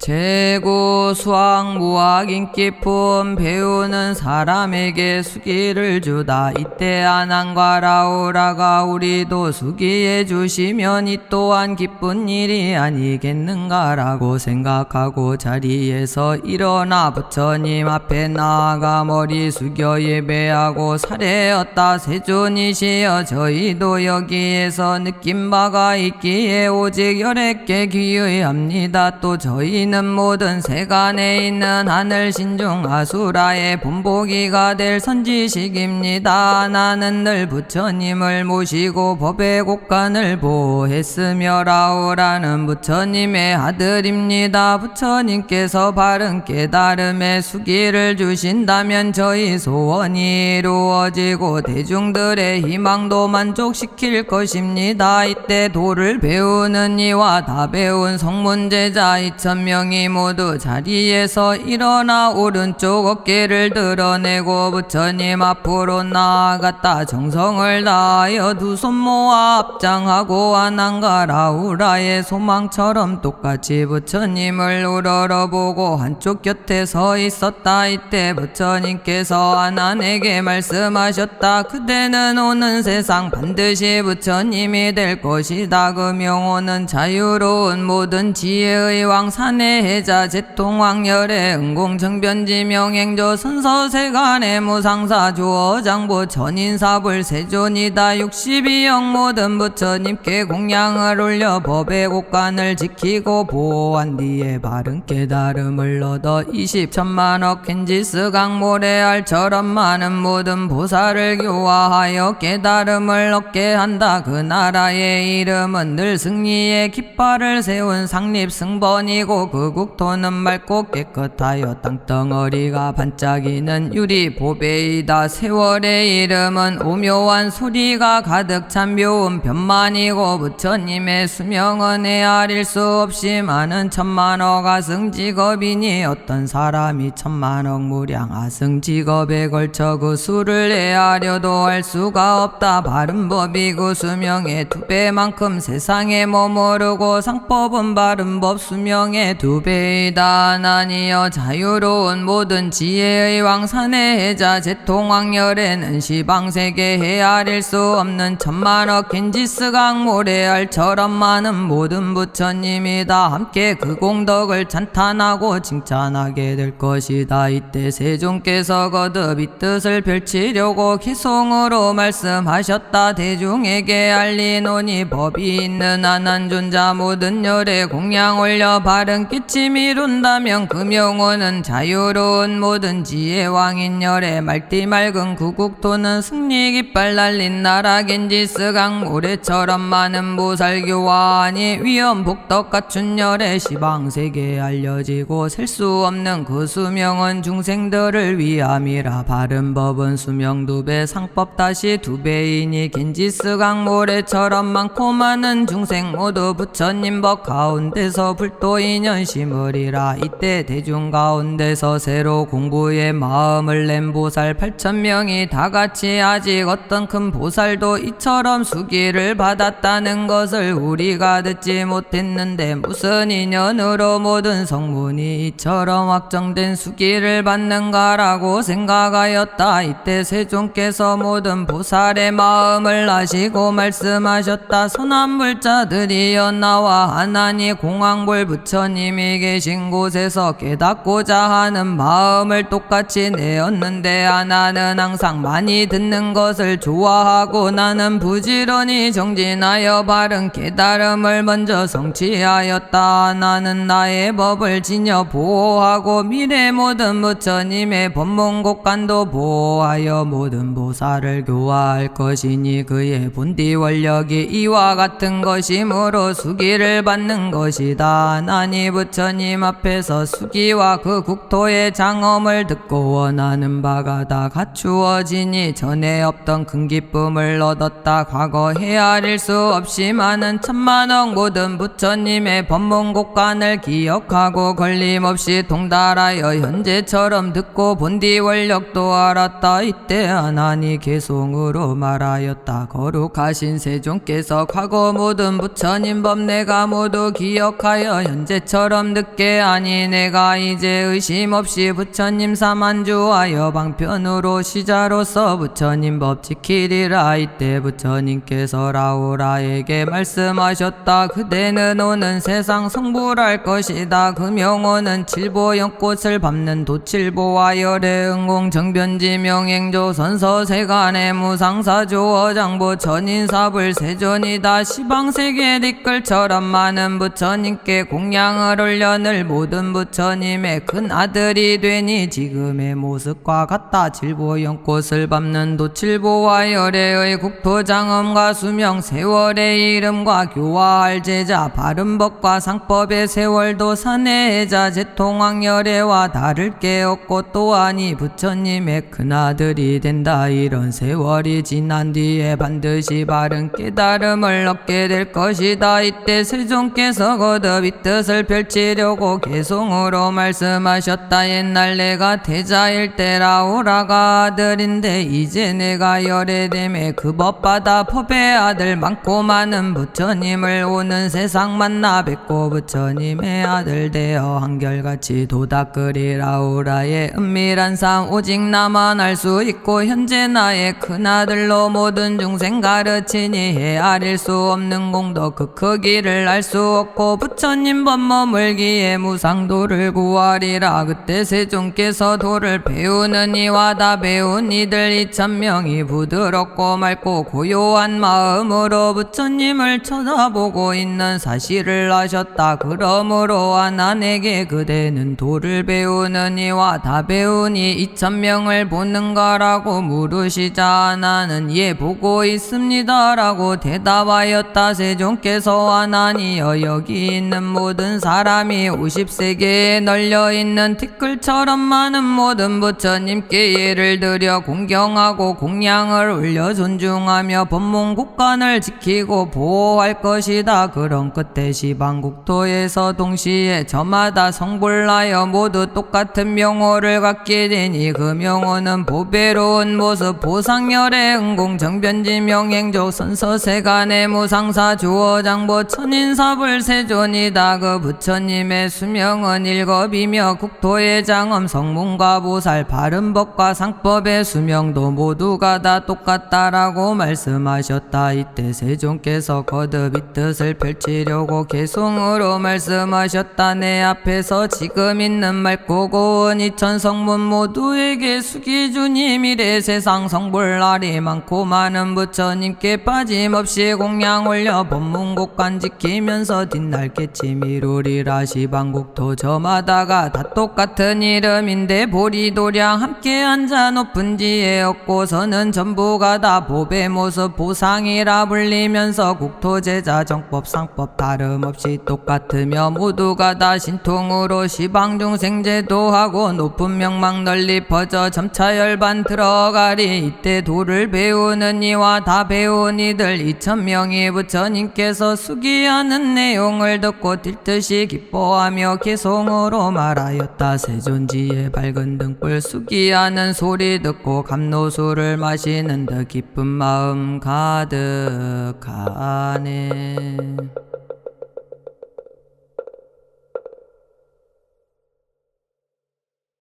재고 수학 무학 인기품 배우는 사람에게 수기를 주다. 이때 안한과라오라가 우리도 수기해 주시면 이 또한 기쁜 일이 아니겠는가라고 생각하고 자리에서 일어나 부처님 앞에 나아가 머리 숙여 예배하고 사례였다. 세존이시여 저희도 여기에서 느낀 바가 있기에 오직 열애께 귀의합니다. 또 저희는 모든 세간에 있는 하늘 신중 아수라의 본보기가 될 선지식입니다. 나는 늘 부처님을 모시고 법의 곳간을 보호했으며 라오라는 부처님의 아들입니다. 부처님께서 바른 깨달음의 수기를 주신다면 저희 소원이 이루어지고 대중들의 희망도 만족시킬 것입니다. 이때 도를 배우는 이와 다 배운 성문제자 2천명 이 모두 자리에서 일어나 오른쪽 어깨를 드러내고 부처님 앞으로 나아갔다. 정성을 다하여 두 손 모아 앞장하고 아난가 라우라의 소망처럼 똑같이 부처님을 우러러보고 한쪽 곁에 서 있었다. 이때 부처님께서 아난에게 말씀하셨다. 그대는 오는 세상 반드시 부처님이 될 것이다. 그 명호는 자유로운 모든 지혜의 왕산 의 해자 제통왕열의 응공정변지 명행조 선서세간의 무상사 주어장보 전인사불 세존이다 62영 모든 부처님께 공양을 올려 법의 곳간을 지키고 보호한 뒤에 바른 깨달음을 얻어 20천만억 켄지스 강모래 알처럼 많은 모든 보살을 교화하여 깨달음을 얻게 한다. 그 나라의 이름은 늘 승리의 깃발을 세운 상립승번이고 그 국토는 맑고 깨끗하여 땅덩어리가 반짝이는 유리 보배이다. 세월의 이름은 오묘한 소리가 가득 찬 묘운 변만이고 부처님의 수명은 헤아릴 수 없이 많은 천만억 아승직업이니 어떤 사람이 천만억 무량 아승직업에 걸쳐 그 수를 헤아려도 할 수가 없다. 바른 법이 그 수명의 두 배만큼 세상에 머무르고 상법은 바른 법 수명의 두 배이다 나니여 자유로운 모든 지혜의 왕산의 해자 제통왕열에는 시방세계 헤아릴 수 없는 천만억 겐지스 강 모래알처럼 많은 모든 부처님이 다. 함께 그 공덕을 찬탄하고 칭찬하게 될 것이다. 이때 세종께서 거듭 이 뜻을 펼치려고 기송으로 말씀하셨다. 대중에게 알리노니 법이 있는 한한존자 모든 열에 공양 올려 바른 끼침 이룬다면 그 명호는 자유로운 모든 지혜 왕인 열에 맑디 맑은 구국토는 승리 깃발 날린 나라 겐지스 강 모래처럼 많은 보살교환이 위엄 복덕 갖춘 열에 시방 세계에 알려지고 셀 수 없는 그 수명은 중생들을 위함이라 바른 법은 수명 두 배 상법 다시 두 배이니 겐지스 강 모래처럼 많고 많은 중생 모두 부처님 법 가운데서 불도 인연 심으리라. 이때 대중 가운데서 새로 공부에 마음을 낸 보살 8천명이 다 같이 아직 어떤 큰 보살도 이처럼 수기를 받았다는 것을 우리가 듣지 못했는데 무슨 인연으로 모든 성문이 이처럼 확정된 수기를 받는가라고 생각하였다. 이때 세종께서 모든 보살의 마음을 아시고 말씀하셨다. 소남불자들이여 나와 하나니 공황볼 부처님 이 계신 곳에서 깨닫고자 하는 마음을 똑같이 내었는데 하나는 항상 많이 듣는 것을 좋아하고 나는 부지런히 정진하여 바른 깨달음을 먼저 성취하였다. 나는 나의 법을 지녀 보호하고 미래 모든 부처님의 법문곡간도 보호하여 모든 보살을 교화할 것이니 그의 본디 원력이 이와 같은 것이므로 수기를 받는 것이다. 나니 부처님 앞에서 수기와 그 국토의 장엄을 듣고 원하는 바가 다 갖추어지니 전에 없던 큰 기쁨을 얻었다. 과거 헤아릴 수 없이 많은 천만억 모든 부처님의 법문곡간을 기억하고 걸림없이 동달하여 현재처럼 듣고 본디 원력도 알았다. 이때 하나니 개송으로 말하였다. 거룩하신 세종께서 과거 모든 부처님 법 내가 모두 기억하여 현재처럼 것처럼 듣게 하니 내가 이제 의심 없이 부처님 사만주하여 방편으로 시자로서 부처님 법 지키리라. 이때 부처님께서 라오라에게 말씀하셨다. 그대는 오는 세상 성불할 것이다. 그 명호는 칠보 연꽃을 밟는 도칠보와 열의 응공 정변지 명행조 선서 세간의 무상사조 어 장보 천인사불 세존이다. 시방세계 댓글처럼 많은 부처님께 공양을 올려 늘 모든 부처님의 큰 아들이 되니 지금의 모습과 같다 칠보 연꽃을 밟는 도칠보와 열애의 국토장엄과 수명 세월의 이름과 교화할 제자 바른법과 상법의 세월도 사내자 제통왕 열애와 다를 게 없고 또한이 부처님의 큰 아들이 된다 이런 세월이 지난 뒤에 반드시 바른 깨달음을 얻게 될 것이다 이때 세종께서 거듭 이 뜻을 펼 치려고 개송으로 말씀하셨다. 옛날 내가 태자일 때라 오라가 아들인데 이제 내가 열애됨에 그 법받아 법의 아들 많고 많은 부처님을 오는 세상 만나 뵙고 부처님의 아들 되어 한결같이 도닥거리라 오라의 은밀한 삶 오직 나만 알 수 있고 현재 나의 큰아들로 모든 중생 가르치니 헤아릴 수 없는 공덕 그 크기를 알 수 없고 부처님 법 머물기에 무상도를 구하리라. 그때 세종께서 도를 배우는 이와 다 배운 이들 이천 명이 부드럽고 맑고 고요한 마음으로 부처님을 쳐다보고 있는 사실을 아셨다. 그러므로 하나에게 그대는 도를 배우는 이와 다 배우니 이천 명을 보는 거라고 물으시자 나는 예 보고 있습니다라고 대답하였다. 세종께서 하나니여 여기 있는 모든 사람 이 50세계에 널려 있는 티끌처럼 많은 모든 부처님께 예를 들여 공경하고 공양을 올려 존중하며 법문국관을 지키고 보호할 것이다. 그런 끝에 시방국토에서 동시에 저마다 성불하여 모두 똑같은 명호를 갖게 되니 그 명호는 보배로운 모습 보상열의 응공 정변지 명행조 선서세간의 무상사 주어장보 천인사불 세존이다. 그 부처 님의 수명은 일겁이며 국토의 장엄 성문과 보살 바른법과 상법의 수명도 모두가 다 똑같다라고 말씀하셨다. 이때 세종께서 거듭 이 뜻을 펼치려고 개송으로 말씀하셨다. 내 앞에서 지금 있는 맑고 고운 이천 성문 모두에게 숙이주니 미래. 세상 성불 날이 많고 많은 부처님께 빠짐없이 공양 올려 법문곡관 지키면서 뒷날 깨침 이루리 라 시 방국토 저마다가 다 똑같은 이름인데 보리도량 함께 앉아 높은 지에 얻고서는 전부가 다 보배 모습 보상이라 불리면서 국토 제자 정법 상법 다름없이 똑같으며 모두가 다 신통으로 시방 중생제도 하고 높은 명망 널리 퍼져 점차 열반 들어가리 이때 도를 배우는 이와 다 배운 이들 이천 명이 부처님께서 수기하는 내용을 듣고 딜듯이 기뻐하며 개송으로 말하였다. 세존지의 밝은 등불 수기하는 소리 듣고 감노수를 마시는 듯 기쁜 마음 가득하네